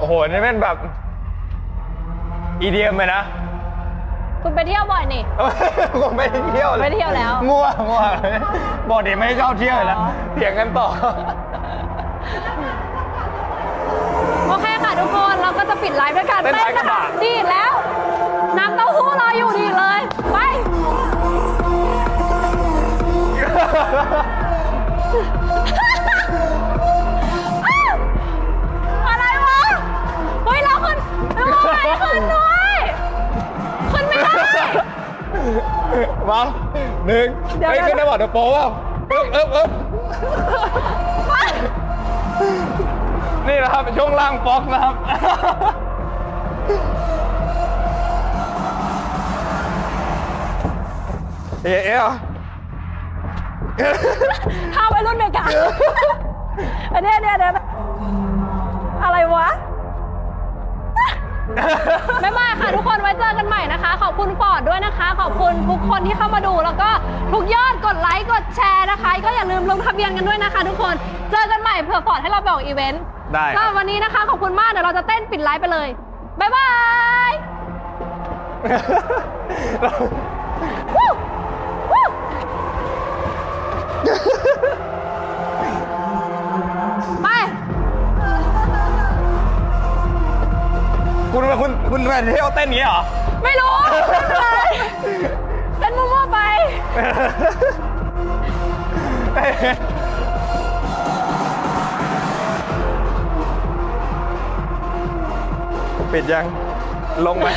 โอ้โห นี่เป็นแบบ EDM เลยนะ คุณไปเที่ยวบ่อยนี่ ผมไม่ได้เที่ยวเลยไม่เที่ยวแล้วมั่วมั่วบอกเด็กไม่ชอบเที่ยวเลยนะอ๋อ เถียงกันต่อ โอเคค่ะทุกคน เราก็จะปิดไลฟ์ด้วยการเต้นเต้นท้ายกนะระคะบะ ดีดแล้ว มาหนึ่งเดี๋ยวเฮ้ยเดี๋ยว ขึ้นได้บอกเดี๋ยวโป๊เปล่าเอ๊บเอ๊บเอ๊บนี่นะครับช่วงล่างฟ็อกนะครับ เอ๊ะเอ๊ะเหรอท่าวัยรุ่นเมกาอันเนี้ยเนี่ยเนี่ย บ๊ายบายค่ะทุกคนไว้เจอกันใหม่นะคะ ขอบคุณฟอร์ดด้วยนะคะ ขอบคุณทุกคนที่เข้ามาดูแล้วก็ทุกยอดกดไลค์กดแชร์นะคะ ก็อย่าลืมลงทะเบียนกันด้วยนะคะ ทุกคนเจอกันใหม่เผื่อฟอร์ดให้เราไปออกอีเวนต์ได้คก็รับ วันนี้นะคะขอบคุณมากเดี๋ยวเราจะเต้นปิดไลฟ์ไปเลยบ๊ายบาย คุณคุณคุณไปเที่ยวเต้นอย่างนี้เหรอ ไม่รู้เต้นมั่วๆไป ปิดยัง ลงไหม